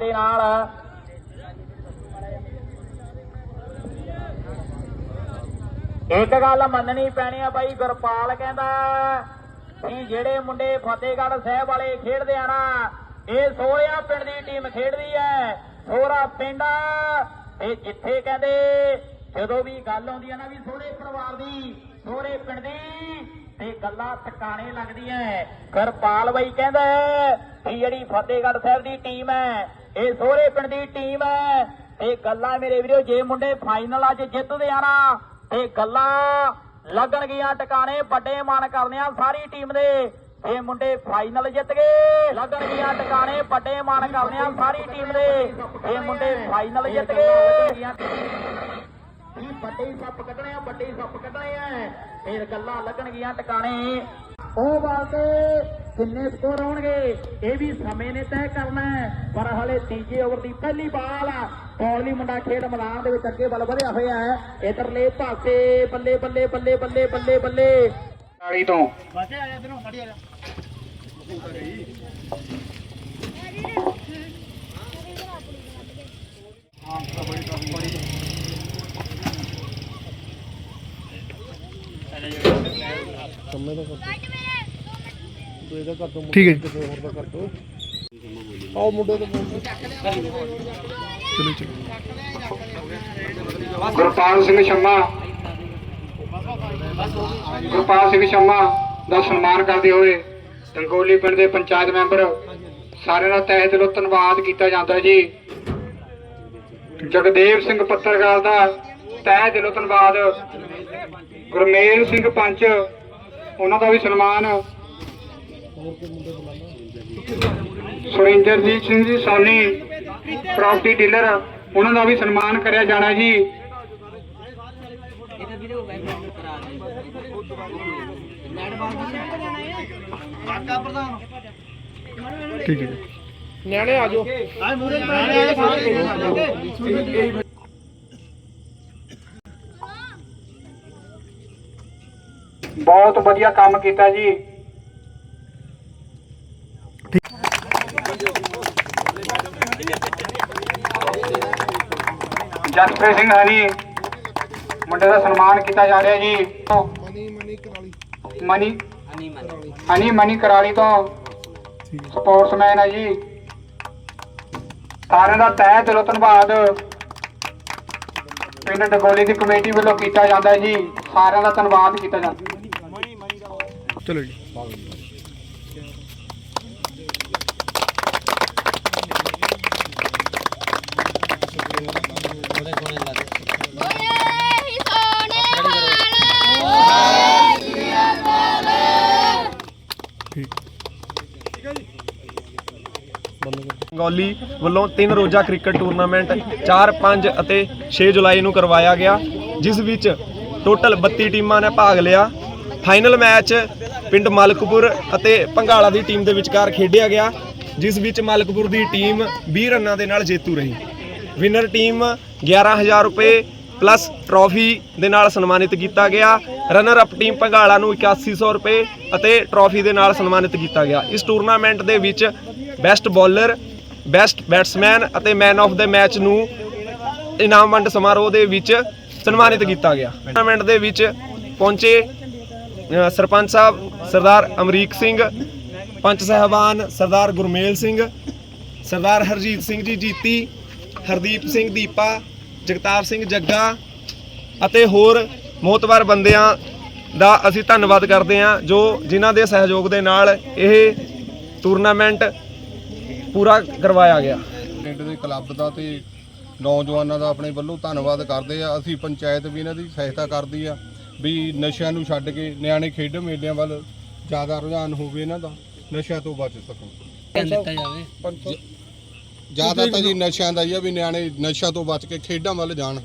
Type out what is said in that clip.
ਦੇ ਨਾਲ। ਇੱਕ ਗੱਲ ਮੰਨਣੀ ਪੈਣੀ ਆ ਬਾਈ, ਗੁਰਪਾਲ ਕਹਿੰਦਾ, ਵੀ ਜਿਹੜੇ ਮੁੰਡੇ ਫਤਿਹਗੜ੍ਹ ਸਾਹਿਬ ਵਾਲੇ ਖੇਡਦੇ ਆ ਨਾ, ਇਹ ਸੋਹਰਿਆ ਪਿੰਡ ਦੀ ਟੀਮ ਖੇਡਦੀ ਐ, ਸੋਹਰਾ ਪਿੰਡ। ਇਹ ਜਿੱਥੇ ਕਹਿੰਦੇ, ਜਦੋਂ ਵੀ ਗੱਲ ਆਉਂਦੀ ਆ ਨਾ ਵੀ ਸੋਹਰੇ ਪਰਿਵਾਰ ਦੀ, ਸੋਹਰੇ ਪਿੰਡ ਦੀ, ਤੇ ਗੱਲਾਂ ਟਿਕਾਣੇ ਲੱਗਦੀਆਂ ਗੁਰਪਾਲ ਬਾਈ ਕਹਿੰਦਾ ਵੀ ਜਿਹੜੀ ਫਤਿਹਗੜ੍ਹ ਸਾਹਿਬ ਦੀ ਟੀਮ ਹੈ ਇਹ ਸੋਹਰੇ ਪਿੰਡ ਦੀ ਟੀਮ ਹੈ। ਤੇ ਗੱਲਾਂ ਮੇਰੇ ਵੀਰੋ ਜੇ ਮੁੰਡੇ ਫਾਈਨਲ ਅੱਜ ਜਿੱਤਦੇ ਆ ਨਾ ਤੇ ਗੱਲਾਂ ਲੱਗਣਗੀਆਂ ਟਿਕਾਣੇ ਵੱਡੇ ਮਾਨ ਕਰਦੇ ਆ ਸਾਰੀ ਟੀਮ ਦੇ। ਇਹ ਮੁੰਡੇ ਫਾਈਨਲ ਜਿੱਤ ਗਏ ਲੱਗਣਗੀਆਂ ਟਿਕਾਣੇ ਵੱਡੇ ਮਾਨ ਕਰਦੇ ਆ ਸਾਰੀ ਟੀਮ ਦੇ। ਇਹ ਮੁੰਡੇ ਫਾਈਨਲ ਜਿੱਤ ਗਏ ਇਹ ਵੱਡੇ ਸੱਪ ਕੱਢਣੇ ਆ ਵੱਡੇ ਸੱਪ ਕੱਢਣੇ ਆ। ਇਹ ਗੱਲਾਂ ਲੱਗਣਗੀਆਂ ਟਿਕਾਣੇ। ਉਹ ਬਾਲ ਤੇ ਕਿੰਨੇ ਸਕੋਰ ਆਉਣਗੇ। ਇਹ ਵੀ ਸਮੇਂ ਨੇ ਤੈਅ ਕਰਨਾ ਹੈ। ਪਰ ਹਲੇ ਤੀਜੇ ਓਵਰ ਦੀ ਪਹਿਲੀ ਬਾਲ ਆ। ਕੌਲੀ ਮੁੰਡਾ ਖੇਡ ਮੈਦਾਨ ਦੇ ਵਿੱਚ ਅੱਗੇ ਵੱਲ ਵਧਿਆ ਹੋਇਆ ਹੈ। ਇਧਰਲੇ ਪਾਸੇ ਬੱਲੇ ਬੱਲੇ ਬੱਲੇ ਬੱਲੇ ਬੱਲੇ ਬੱਲੇ। ਤਾਲੀ ਤੋਂ। ਠੀਕ ਹੈ ਆਓ ਮੁੰਡੇ ਤੋਂ ਚਲੋ ਚਲੋ। ਗੁਰਪਾਲ ਸਿੰਘ ਸ਼ਰਮਾ। ਗੁਰਪਾਲ ਸਿੰਘ ਸ਼ਰਮਾ ਦਾ ਸਨਮਾਨ ਕਰਦੇ ਹੋਏ ਟੰਗੋਲੀ ਪਿੰਡ ਦੇ ਪੰਚਾਇਤ ਮੈਂਬਰ ਸਾਰਿਆਂ ਦਾ ਤਹਿ ਦਿਲੋਂ ਧੰਨਵਾਦ ਕੀਤਾ ਜਾਂਦਾ ਹੈ ਜੀ। ਜਗਦੇਵ ਸਿੰਘ ਪੱਤਰਕਾਰ ਦਾ ਤਹਿ ਦਿਲੋਂ ਧੰਨਵਾਦ। ਗੁਰਮੇਲ ਸਿੰਘ ਪੰਚ ਉਹਨਾਂ ਦਾ ਵੀ ਸਨਮਾਨ ਸੁਰਿੰਦਰਜੀਤ ਸਿੰਘ ਜੀ ਸੋਨੀ ਪ੍ਰਾਪਰਟੀ ਡੀਲਰ ਉਹਨਾਂ ਦਾ ਵੀ ਸਨਮਾਨ ਕਰਿਆ ਜਾਣਾ ਜੀ। ਠੀਕ ਹੈ ਨਿਆਣੇ ਆ ਜਾਓ। ਬਹੁਤ ਵਧੀਆ ਕੰਮ ਕੀਤਾ ਜੀ। ਜਸਪ੍ਰੀਤ ਸਿੰਘ ਹਰੀ ਮੁੰਡੇ ਦਾ ਸਨਮਾਨ ਕੀਤਾ ਜਾ ਰਿਹਾ ਜੀ। ਮਨੀ ਕਰਾਲੀ ਹਨੀ ਮਨੀ ਕਰਾਲੀ ਤੋਂ ਸਪੋਰਟਸਮੈਨ ਹੈ ਜੀ। ਸਾਰਿਆਂ ਦਾ ਤਹਿ ਦਿਲੋਂ ਧੰਨਵਾਦ। ਪਿੰਡ ਡਗੋਲੀ ਦੀ ਕਮੇਟੀ ਵੱਲੋਂ ਕੀਤਾ ਜਾਂਦਾ ਹੈ ਜੀ। ਸਾਰਿਆਂ ਦਾ ਧੰਨਵਾਦ ਕੀਤਾ ਜਾਂਦਾ। ਚਲੋ ਜੀ ਓਏ ਹੀ ਸੋਨੇ ਵਾਲਾ ਠੀਕ ਬੰਗੌਲੀ ਵੱਲੋਂ ਤਿੰਨ ਰੋਜ਼ਾ ਕ੍ਰਿਕਟ ਟੂਰਨਾਮੈਂਟ 4 5 ਅਤੇ 6 ਜੁਲਾਈ ਨੂੰ ਕਰਵਾਇਆ ਗਿਆ, ਜਿਸ ਵਿੱਚ ਟੋਟਲ 32 ਟੀਮਾਂ ਨੇ ਭਾਗ ਲਿਆ। ਫਾਈਨਲ ਮੈਚ ਪਿੰਡ ਮਲਕਪੁਰ ਅਤੇ ਭੰਗਾਲਾ ਦੀ ਟੀਮ ਦੇ ਵਿਚਕਾਰ ਖੇਡਿਆ ਗਿਆ, ਜਿਸ ਵਿੱਚ ਮਲਕਪੁਰ ਦੀ ਟੀਮ 20 ਰਨਾਂ ਦੇ ਨਾਲ ਜੇਤੂ ਰਹੀ। ਵਿਨਰ ਟੀਮ 11000 ਰੁਪਏ ਪਲੱਸ ਟਰੋਫੀ ਦੇ ਨਾਲ ਸਨਮਾਨਿਤ ਕੀਤਾ ਗਿਆ। ਰਨਰ ਅਪ ਟੀਮ ਭੰਗਾਲਾ ਨੂੰ 8100 ਰੁਪਏ ਅਤੇ ਟਰੋਫੀ ਦੇ ਨਾਲ ਸਨਮਾਨਿਤ ਕੀਤਾ ਗਿਆ। ਇਸ ਟੂਰਨਾਮੈਂਟ ਦੇ ਵਿੱਚ ਬੈਸਟ ਬੋਲਰ ਬੈਸਟ ਬੈਟਸਮੈਨ ਅਤੇ ਮੈਨ ਆਫ ਦਾ ਮੈਚ ਨੂੰ ਇਨਾਮ ਵੰਡ ਸਮਾਰੋਹ ਦੇ ਵਿੱਚ ਸਨਮਾਨਿਤ ਕੀਤਾ ਗਿਆ। ਟੂਰਨਾਮੈਂਟ ਦੇ ਵਿੱਚ ਪਹੁੰਚੇ ਸਰਪੰਚ ਸਾਹਿਬ ਸਰਦਾਰ ਅਮਰੀਕ ਸਿੰਘ, ਪੰਚ ਸਹਿਬਾਨ ਸਰਦਾਰ ਗੁਰਮੇਲ ਸਿੰਘ, ਸਰਦਾਰ ਹਰਜੀਤ ਸਿੰਘ ਜੀ ਜੀਤੀ, ਹਰਦੀਪ ਸਿੰਘ ਦੀਪਾ ਜਗਤਾਰ ਸਿੰਘ ਜੱਗਾ ਅਤੇ ਹੋਰ ਮੋਤਬਰ ਬੰਦਿਆਂ ਦਾ ਅਸੀਂ ਧੰਨਵਾਦ ਕਰਦੇ ਹਾਂ ਜੋ ਜਿਨ੍ਹਾਂ ਦੇ ਸਹਿਯੋਗ ਦੇ ਨਾਲ ਇਹ ਟੂਰਨਾਮੈਂਟ ਪੂਰਾ ਕਰਵਾਇਆ ਗਿਆ। ਪਿੰਡ ਦੇ ਕਲੱਬ ਦਾ ਤੇ ਨੌਜਵਾਨਾਂ ਦਾ ਆਪਣੇ ਵੱਲੋਂ ਧੰਨਵਾਦ ਕਰਦੇ ਆ ਅਸੀਂ ਪੰਚਾਇਤ ਵੀ ਇਹਨਾਂ ਦੀ ਸਹਾਇਤਾ ਕਰਦੀ ਆ ਵੀ ਨਸ਼ਿਆਂ ਨੂੰ ਛੱਡ ਕੇ ਨਿਆਣੇ ਖੇਡ ਮੇਲਿਆਂ ਵੱਲ ਜ਼ਿਆਦਾ ਰੁਝਾਨ ਹੋਵੇ ਇਹਨਾਂ ਦਾ ਨਸ਼ਿਆਂ ਤੋਂ ਬਚ ਸਕਣ। ਜ਼ਿਆਦਾ ਤਾਂ ਜੀ ਨਸ਼ਿਆਂ ਦਾ ਹੀ ਆ ਵੀ ਨਿਆਣੇ ਨਸ਼ਿਆਂ ਤੋਂ ਬਚ ਕੇ ਖੇਡਾਂ ਵੱਲ ਜਾਣ।